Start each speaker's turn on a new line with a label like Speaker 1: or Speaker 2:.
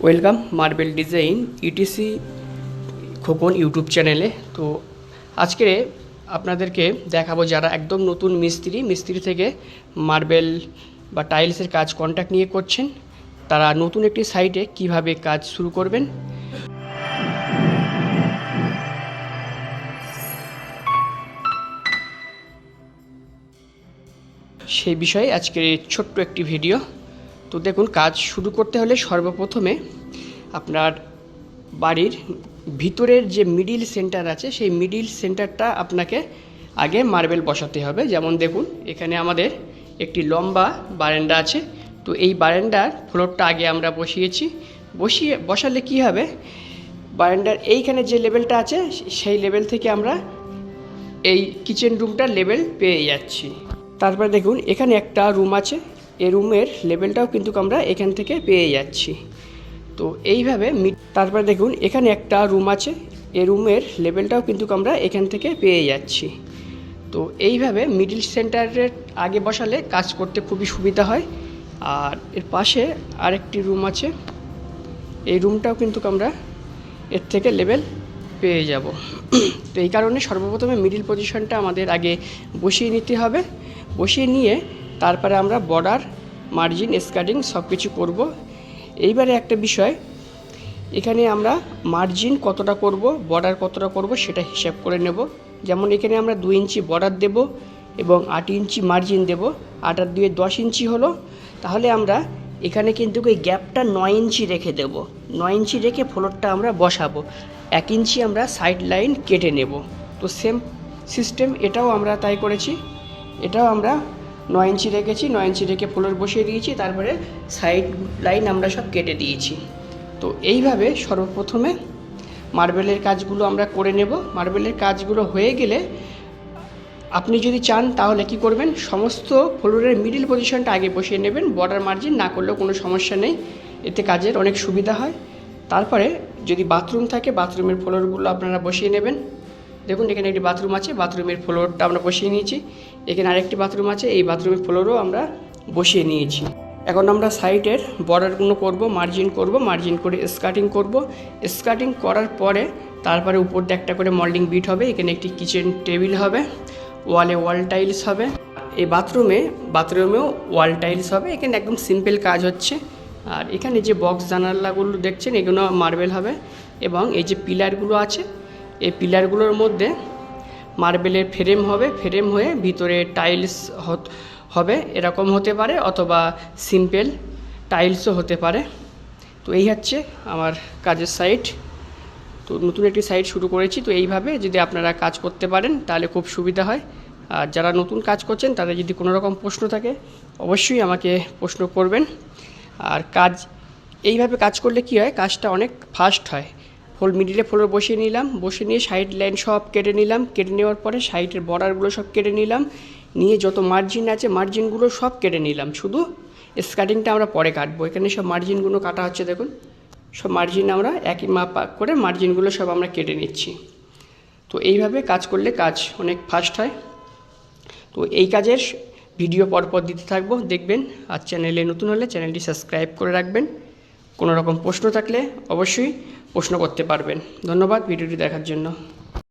Speaker 1: Welcome, marble design ETC Khokon YouTube চ্যানেলে। তো আজকে আপনাদেরকে দেখাবো যারা একদম নতুন মিস্ত্রি মিস্ত্রি থেকে মার্বেল বা টাইলসের কাজ কন্ট্যাক্ট নিয়ে করছেন, তারা নতুন একটি সাইটে কীভাবে কাজ শুরু করবেন। সেই বিষয়ে আজকের ছোট্ট একটি ভিডিও। তো দেখুন, কাজ শুরু করতে হলে সর্বপ্রথমে আপনার বাড়ির ভিতরের যে মিডিল সেন্টার আছে, সেই মিডিল সেন্টারটা আপনাকে আগে মার্বেল বসাতে হবে। যেমন দেখুন, এখানে আমাদের একটি লম্বা বারান্দা আছে। তো এই বারান্দার ফ্লোরটা আগে আমরা বসিয়েছি। বসিয়ে, বসালে কি হবে? বারান্দার এইখানে যে লেভেলটা আছে, সেই লেভেল থেকে আমরা এই কিচেন রুমটার লেভেল পেয়ে যাচ্ছি। তারপরে দেখুন, এখানে একটা রুম আছে। এই রুমের লেভেলটাও কিন্তু আমরা এখান থেকে পেয়ে যাচ্ছি। তো এইভাবে তারপরে দেখুন, এখানে একটা রুম আছে। এ রুমের লেভেলটাও কিন্তু আমরা এখান থেকে পেয়ে যাচ্ছি। তো এইভাবে মিডিল সেন্টারের আগে বসালে কাজ করতে খুবই সুবিধা হয়। আর এর পাশে আরেকটি রুম আছে। এই রুমটাও কিন্তু আমরা এর থেকে লেভেল পেয়ে যাব। তো এই কারণে সর্বপ্রথমে মিডিল পজিশনটা আমাদের আগে বসিয়ে নিতে হবে। বসিয়ে নিয়ে তারপরে আমরা বর্ডার মার্জিন স্কার্টিং সব কিছু করব। এইবারে একটা বিষয়, এখানে আমরা মার্জিন কতটা করব বর্ডার কতটা করব সেটা হিসাব করে নেব। যেমন এখানে আমরা দু ইঞ্চি বর্ডার দেব এবং আট ইঞ্চি মার্জিন দেব। আট আর দুয়ে দশ ইঞ্চি হলো, তাহলে আমরা এখানে কিন্তু এই গ্যাপটা নয় ইঞ্চি রেখে দেব। নয় ইঞ্চি রেখে ফ্লোরটা আমরা বসাবো। এক ইঞ্চি আমরা সাইড লাইন কেটে নেব। তো সেম সিস্টেম এটাও আমরা তাই করেছি। এটাও আমরা নয় ইঞ্চি রেখেছি, নয় ইঞ্চি রেখে ফ্লোর বসিয়ে দিয়েছি, তারপরে সাইড লাইন আমরা সব কেটে দিয়েছি। তো এইভাবে সর্বপ্রথমে মার্বেলের কাজগুলো আমরা করে নেব। মার্বেলের কাজগুলো হয়ে গেলে আপনি যদি চান তাহলে কি করবেন? সমস্ত ফ্লোরের মিডিল পজিশনটা আগে বসিয়ে নেবেন, বর্ডার মার্জিন না করলেও কোনো সমস্যা নেই, এতে কাজের অনেক সুবিধা হয়। তারপরে যদি বাথরুম থাকে, বাথরুমের ফ্লোরগুলো আপনারা বসিয়ে নেবেন। দেখুন, এখানে একটি বাথরুম আছে বাথরুমের ফ্লোরটা আমরা বসিয়ে নিয়েছি। এখানে আরেকটি বাথরুম আছে, এই বাথরুমের ফ্লোরও আমরা বসিয়ে নিয়েছি। এখন আমরা সাইডের বর্ডারগুলো করব মার্জিন করব মার্জিন করে স্কার্টিং করব। স্কার্টিং করার পরে তারপরে উপর দিয়ে একটা করে মল্ডিং বিট হবে, এখানে একটি কিচেন টেবিল হবে ওয়ালে ওয়াল টাইলস হবে। এই বাথরুমে বাথরুমেও ওয়াল টাইলস হবে, এখানে একদম সিম্পল কাজ হচ্ছে। আর এখানে যে বক্স জানালাগুলো দেখছেন, এগুলো মার্বেল হবে এবং এই যে পিলারগুলো আছে এই পিলারগুলোর মধ্যে মার্বেলের ফ্রেম হবে, ফ্রেম হয়ে ভিতরে টাইলস হবে, এরকম হতে পারে অথবা সিম্পল টাইলসও হতে পারে। তো এই হচ্ছে আমার কাজের সাইট। তো নতুন একটি সাইট শুরু করেছি, তো এইভাবে যদি আপনারা কাজ করতে পারেন তাহলে খুব সুবিধা হয়। আর যারা নতুন কাজ করছেন, তাদের যদি কোনো রকম প্রশ্ন থাকে, অবশ্যই আমাকে প্রশ্ন করবেন। আর কাজ এইভাবে কাজ করলে কি হয়, কাজটা অনেক ফাস্ট হয়। ফোল মিডিলে ফ্লোর বসিয়ে নিলাম। বসে নিয়ে সাইড লাইন সব কেটে নিলাম। কেটে নেওয়ার পরে সাইডের বর্ডারগুলো সব কেটে নিলাম। নিয়ে যত মার্জিন আছে মার্জিনগুলো সব কেটে নিলাম। শুধু স্কার্টিংটা আমরা পরে কাটবো। এখানে সব মার্জিনগুলো কাটা হচ্ছে, দেখুন। সব মার্জিন আমরা একই মাপ করে মার্জিনগুলো সব আমরা কেটে নিচ্ছি। তো এইভাবে কাজ করলে কাজ অনেক ফাস্ট হয়। তো এই কাজের ভিডিও পরপর দিতে থাকব। দেখবেন, আর চ্যানেলে নতুন হলে চ্যানেলটি সাবস্ক্রাইব করে রাখবেন। কোনো রকম প্রশ্ন থাকলে অবশ্যই প্রশ্ন করতে পারবেন। ধন্যবাদ ভিডিওটি দেখার জন্য।